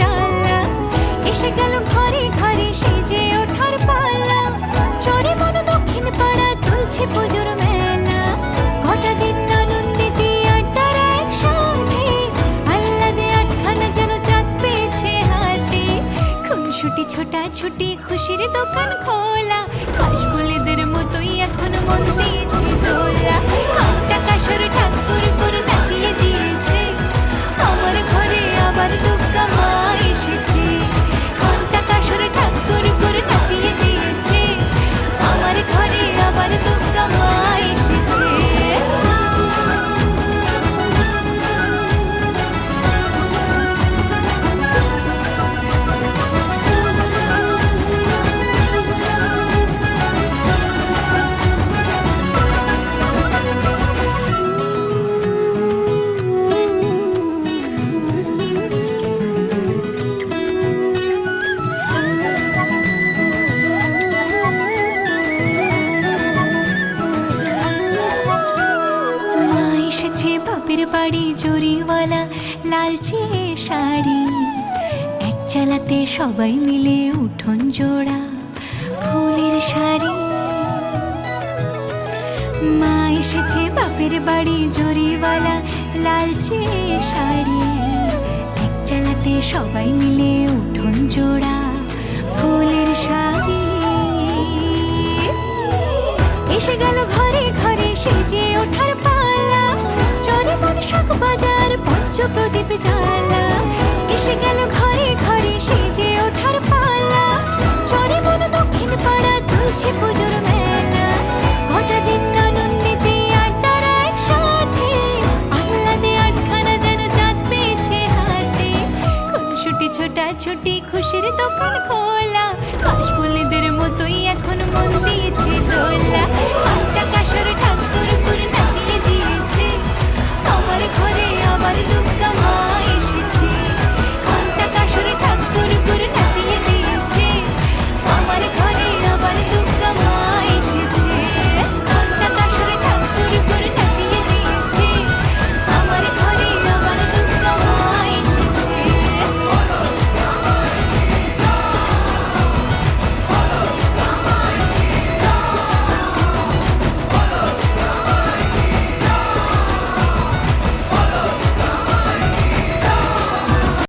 জানলা। এসে গেল ঘরে ঘরে সেজে ওঠার পালা। চরে মন দক্ষিণ পাড়া চলছে পুজোর মেলা। গোটা দিন আনন্দিতে আড্ডার একসাথে। আহ্লাদে আটখানা যেন চাঁদ পেয়েছে হাতে। খুনসুটি ছোটা ছুটি খুশির দোকান খোলা। বাপের বাড়ি জরিওয়ালা লালচে শাড়ি। এক চালাতে সবাই মিলে উঠোন জোড়া ফুলের শাড়ি। মা এসেছে বাপের বাড়ি জরিওয়ালা লালচে শাড়ি। এক চালাতে সবাই মিলে উঠোন জোড়া বাজার প্রদীপ জ্বালা। এসে গেল ঘরে ঘরে সেজে ওঠার পালা। চরে মন দক্ষিণ পাড়া চলছে পুজোর মেলা। গোটা দিন আনন্দিতে আড্ডার একসাথে। আহ্লাদে আটখানা যেন চাঁদ পেয়েছে হাতে। খুনসুটি ছোটা ছুটি খুশির দোকান খোলা।